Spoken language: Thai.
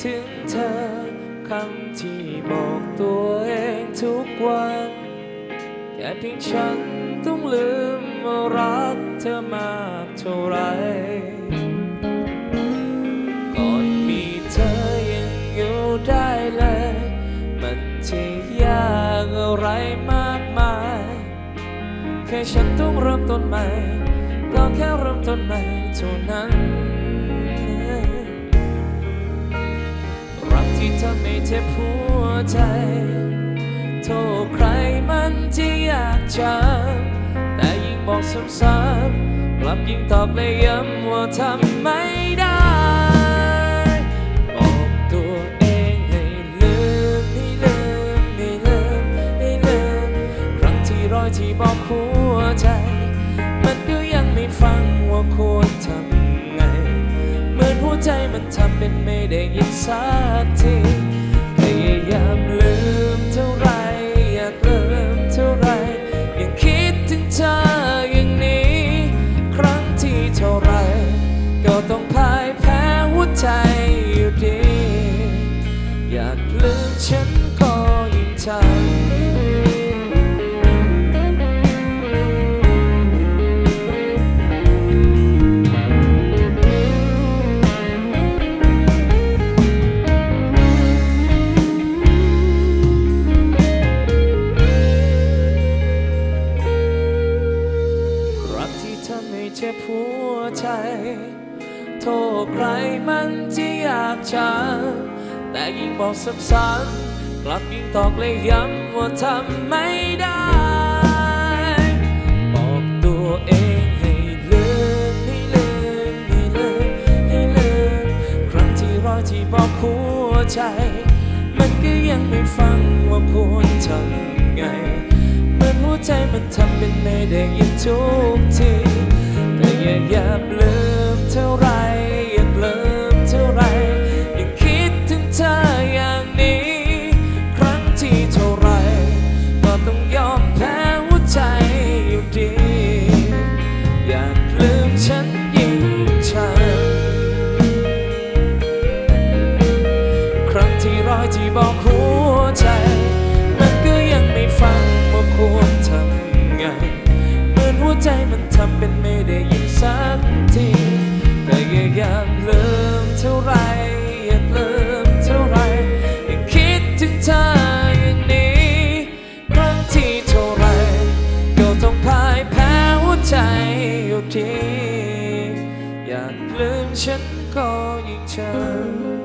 ถึงเธอคำที่บอกตัวเองทุกวันแค่เพียงฉันต้องลืมว่ารักเธอมากเท่าไรก่อนมีเธอยังอยู่ได้เลย มันจะยากอะไรมากมาย แค่ฉันต้องเริ่มต้นใหม่ก็แค่เริ่มต้นใหม่เท่านั้น รักที่ทำให้เจ็บหัวใจ โทษใครมันที่อยากจำแต่ยิ่งบอกซ้ำๆกลับยิ่งตอกและย้ำว่าทำไม่ได้บอกตัวเองให้ลืมให้ลืมให้ลืมให้ลืมครั้งที่ร้อยที่บอกหัวใจ มันก็ยังไม่ฟังว่าควรทำ ใจมันทำเป็นไม่ได้ยินสักทีพยายามลืมเท่าไรอยากลืมเท่าไรยังคิดถึงเธออย่างนี้ ครั้งที่เท่าไร ก็ต้องพ่ายแพ้หัวใจอยู่ดี อยากลืมฉันก็ยิ่งทำ เจ็บหัวใจ โทษใครมันที่อยากจำแต่ยิ่งบอกซ้ำๆกลับยิ่งตอกเลยย้ำว่าทำไม่ได้บอกตัวเองให้ลืมให้ลืมให้ลืมให้ลืมครั้งที่ร้อที่บอกหัวใจ มันก็ยังไม่ฟังว่าควรทำไงเหมือนหัวใจมันทำเป็นไม่ได้ยินทุกที พยาอย่าลืมเท่าไรอย่าลืมเท่าไรยังคิดถึงเธออย่างนี้ ครั้งที่เท่าไรก็ต้องยอมแพ้หัวใจอยู่ดี อยากลืมฉันยิ่งชันครั้งที่ร้อยที่บอก อย่าลืมเท่าไรอยากลืมเท่าไรอย่าคิดถึงเธออย่างนี้ครั้งที่เท่าไรก็ต้องพ่ายแพ้หัวใจอยู่ดีอยากลืมฉันก็ยิ่งเธอ